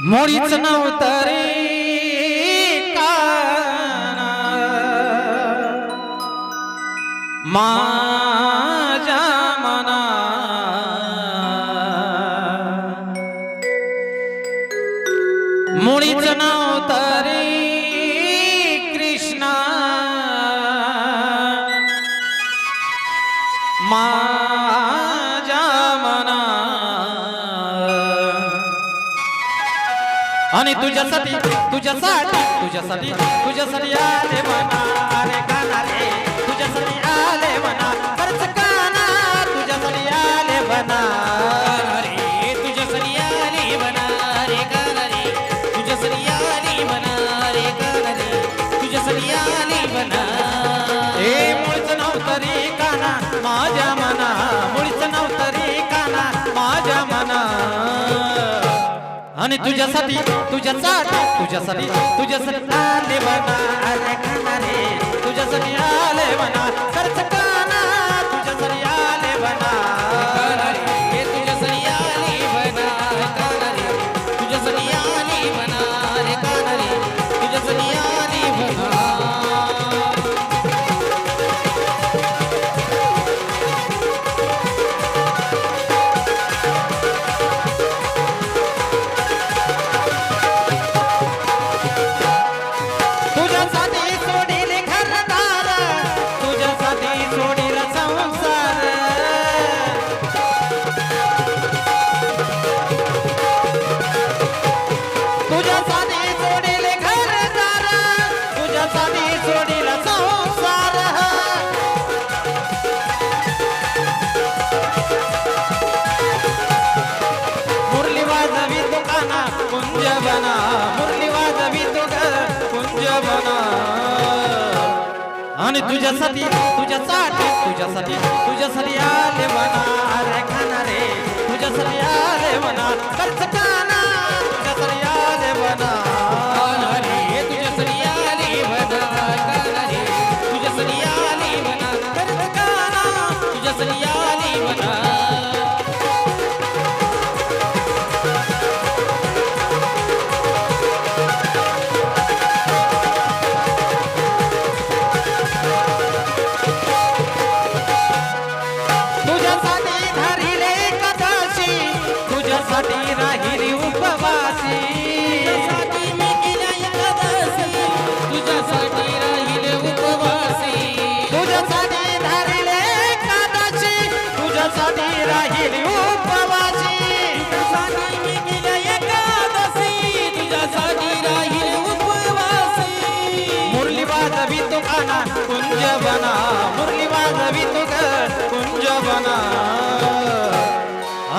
मोळीच नाव तर माझ्या मना. मुळीच नाव तरी कृष्णा. माझ्या मना. आणि तुझ्यासाठी तुझ्यासाठी तुझ्यासाठी तुझ्यासाठी आले मना हे आणि तुझ्यासाठी तुझ्यासाठी तुझ्यासाठी तुझ्यासाठी आले म्हणा तुझ्यासाठी आले म्हणा बना आणि तुझ्यासाठी तुझ्यासाठी तुझ्यासाठी तुझ्यासाठी आले म्हणा रे खाना रे तुझ्यासाठी आले म्हणा खर्च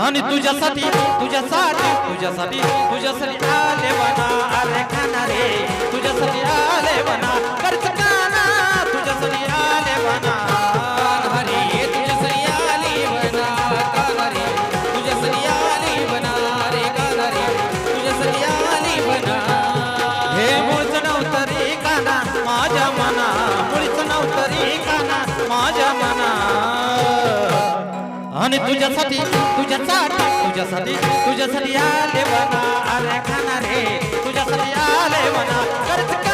आणि तुझ्यासाठी तुझ्यासाठी तुझ्यासाठी तुझ्यासाठी आले बना आले का आणि तुझ्यासाठी तुझ्यासाठी तुझ्यासाठी तुझ्यासाठी आले म्हणा. अरे खाना रे तुझ्यासाठी आले म्हणा.